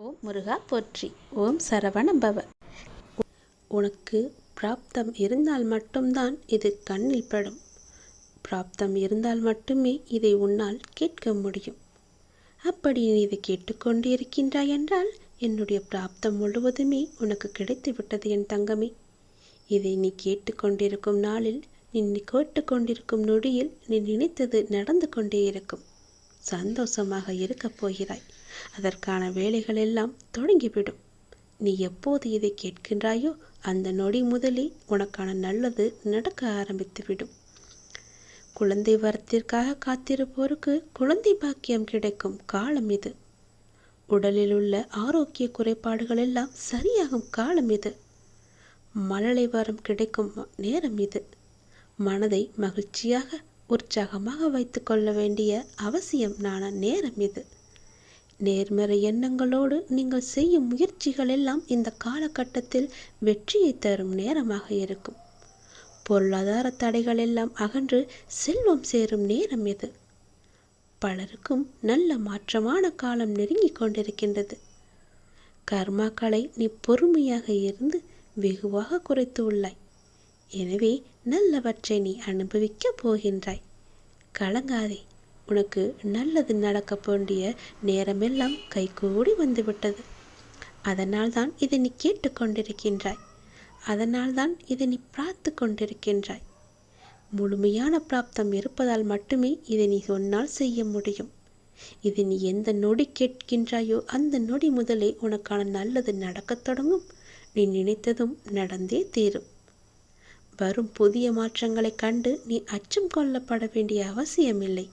ஓம் முருகா போற்றி. ஓம் சரவண பவ உனக்கு பிராப்தம் இருந்தால் மட்டும்தான் இது கண்ணில் படும். பிராப்தம் இருந்தால் மட்டுமே இதை உன்னால் கேட்க முடியும். அப்படி நீ இதை கேட்டுக்கொண்டு இருக்கின்றாய் என்றால் என்னுடைய பிராப்தம் முழுவதுமே உனக்கு கிடைத்து விட்டது என் தங்கமே. இதை நீ கேட்டுக்கொண்டிருக்கும் நாளில் நீ கேட்டுக்கொண்டிருக்கும் நொடியில் நீ நினைத்தது நடந்து கொண்டே இருக்கும். சந்தோஷமாக இருக்கப் போகிறாய். அதற்கான வேலைகள் எல்லாம் தொடங்கிவிடும். நீ எப்போது இதை கேட்கின்றாயோ அந்த நொடி முதலே உனக்கான நல்லது நடக்க ஆரம்பித்துவிடும். குழந்தை வரத்திற்காக காத்திருப்போருக்கு குழந்தை பாக்கியம் கிடைக்கும் காலம் இது. உடலில் உள்ள ஆரோக்கிய குறைபாடுகள் எல்லாம் சரியாகும் காலம் இது. மழலை வரம் கிடைக்கும் நேரம் இது. மனதை மகிழ்ச்சியாக உற்சாகமாக வைத்துக்கொள்ள வேண்டிய அவசியம் நான நேரம் இது. நேர்மறை எண்ணங்களோடு நீங்கள் செய்யும் முயற்சிகள் எல்லாம் இந்த காலகட்டத்தில் வெற்றியை தரும் நேரமாக இருக்கும். பொருளாதார தடைகள் எல்லாம் அகன்று செல்வம் சேரும் நேரம் இது. பலருக்கும் நல்ல மாற்றமான காலம் நெருங்கிக் கொண்டிருக்கின்றது. கர்மாக்களை நீ பொறுமையாக இருந்து வெகுவாக குறைத்து உள்ளாய். எனவே நல்லவற்றை நீ அனுபவிக்கப் போகின்றாய். கலங்காதே உனக்கு நல்லது நடக்க வேண்டிய நேரமெல்லாம் கைகூடி வந்துவிட்டது. அதனால்தான் இதை நீ கேட்டுக்கொண்டிருக்கின்றாய் அதனால்தான் இதை நீ பார்த்து கொண்டிருக்கின்றாய். முழுமையான பிராப்தம் இருப்பதால் மட்டுமே இதை நீ சொன்னால் செய்ய முடியும். இது நீ எந்த நொடி கேட்கின்றாயோ அந்த நொடி முதலே உனக்கான நல்லது நடக்கத் தொடங்கும். நீ நினைத்ததும் நடந்தே தீரும். வரும் புதிய மாற்றங்களைக் கண்டு நீ அச்சம் கொள்ளப்பட வேண்டிய அவசியமில்லை.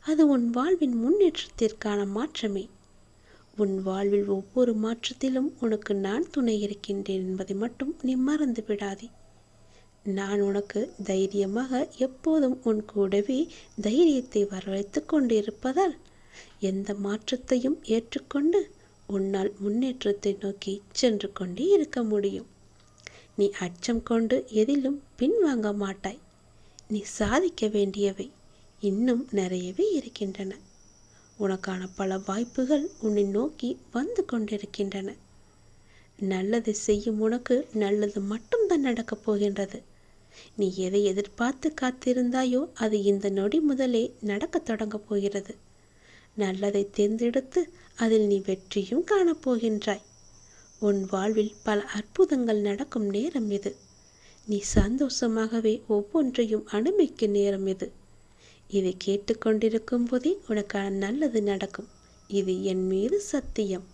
அது உன் வாழ்வின் முன்னேற்றத்திற்கான மாற்றமே. உன் வாழ்வில் ஒவ்வொரு மாற்றத்திலும் உனக்கு நான் துணை இருக்கின்றேன் என்பதை மட்டும் நீ மறந்து விடாதே. நான் உனக்கு தைரியமாக எப்போதும் உன் கூடவே தைரியத்தை வரவழைத்து கொண்டிருப்பதால் எந்த மாற்றத்தையும் ஏற்றுக்கொண்டு உன்னால் முன்னேற்றத்தை நோக்கி சென்று கொண்டே இருக்க முடியும். நீ அச்சம் கொண்டு எதிலும் பின்வாங்க மாட்டாய். நீ சாதிக்க வேண்டியவை இன்னும் நிறையவே இருக்கின்றன. உனக்கான பல வாய்ப்புகள் உன்னை நோக்கி வந்து கொண்டிருக்கின்றன. நல்லது செய்யும் உனக்கு நல்லது மட்டும்தான் நடக்கப் போகின்றது. நீ எதை எதிர்பார்த்து காத்திருந்தாயோ அது இந்த நொடி முதலே நடக்கத் தொடங்கப் போகிறது. நல்லதை தேர்ந்தெடுத்து அதில் நீ வெற்றியும் காணப்போகின்றாய் உன் வாழ்வில் பல அற்புதங்கள் நடக்கும் நேரம் இது. நீ சந்தோஷமாகவே ஒவ்வொன்றையும் அனுபவிக்கும் நேரம் இது. இதை கேட்டுக்கொண்டிருக்கும் போதே உனக்கான நல்லது நடக்கும். இது என் மீது சத்தியம்.